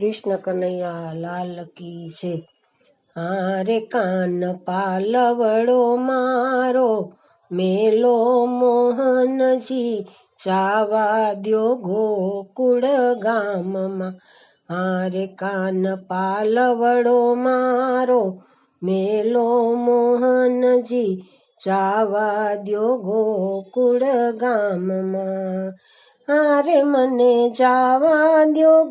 કૃષ્ણ કનૈયા લાલ કી છે. હારે કાન પાલવડો મારો, મેલો મોહનજી જાવા દ્યો ગોકુળ ગામમાં. હારે કાન પાલવડો મારો, મેલો મોહનજી જાવા દ્યો ગોકુળ ગામમાં. હારે મને જાવા દ્યો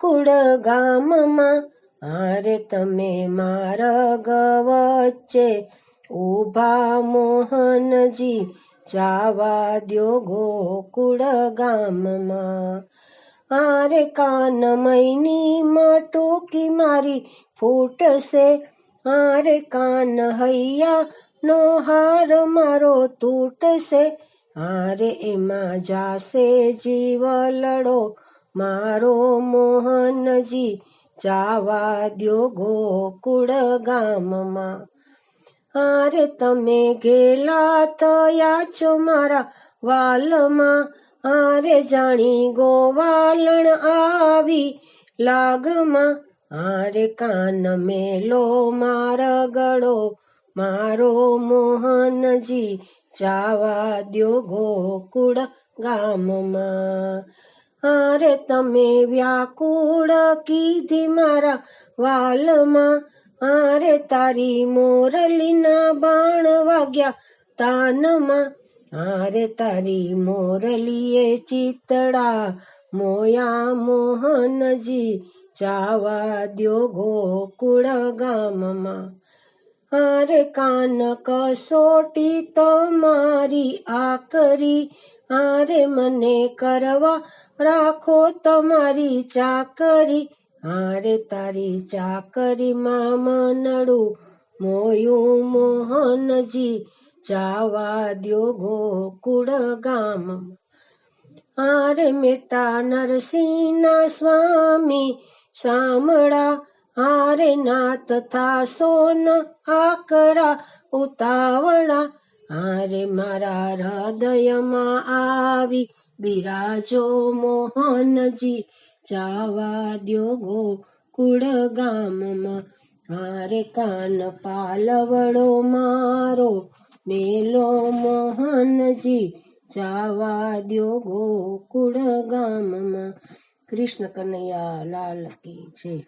ગોકુળ ગામમાં, હારે તમે માર્ગ વચ્ચે ઊભા મોહનજી, જાવા દ્યો ગોકુળ ગામમાં. આરે કાન મૈની માટુકી મારી ફૂટશે આરે કાન હૈયા નો હાર મારો તૂટશે, હારે એમાં જાશે જીવ લડો મારો મોહનજી જાવા દ્યો ગોકુળ ગામમાં. આરે તમે ગેલા થયા છો મારા વાલમાં. આરે જાણી ગોવાલણ આવી લાગમાં. આરે કાન મેલો માર ગળો, મારો મોહનજી જાવા દ્યો ગોકુળ ગામમાં. હારે તમે વ્યાકુળ કીધી મારા વાલમાં. હારે તારી મોરલીના બાણ વાગ્યા તાનમાં. હારે તારી મોરલીએ ચિતડા મોયા મોહનજી ચાવા દ્યો ગોકુળ ગામમાં. હારે કાન કસોટી તમારી આકરી હારે મને કરવા રાખો તમારી ચાકરી. આરે તારી ચાકરીમાં નડું મોયું મોહનજી. જાવા દ્યો ગોકુળ ગામ. આરે મેતા નરસિંહના સ્વામી. શામળા, આરે નાથ થા સોન આકરા. ઉતાવળા હારે મારા હૃદયમાં આવી બિરાજો મોહનજી, જાવા દ્યો ગોકુળ ગામમાં. હારે કાન પાલવડો મારો, મેલો મોહનજી, જાવા દ્યો ગોકુળ ગામમાં. કૃષ્ણ કનૈયા લાલ કી છે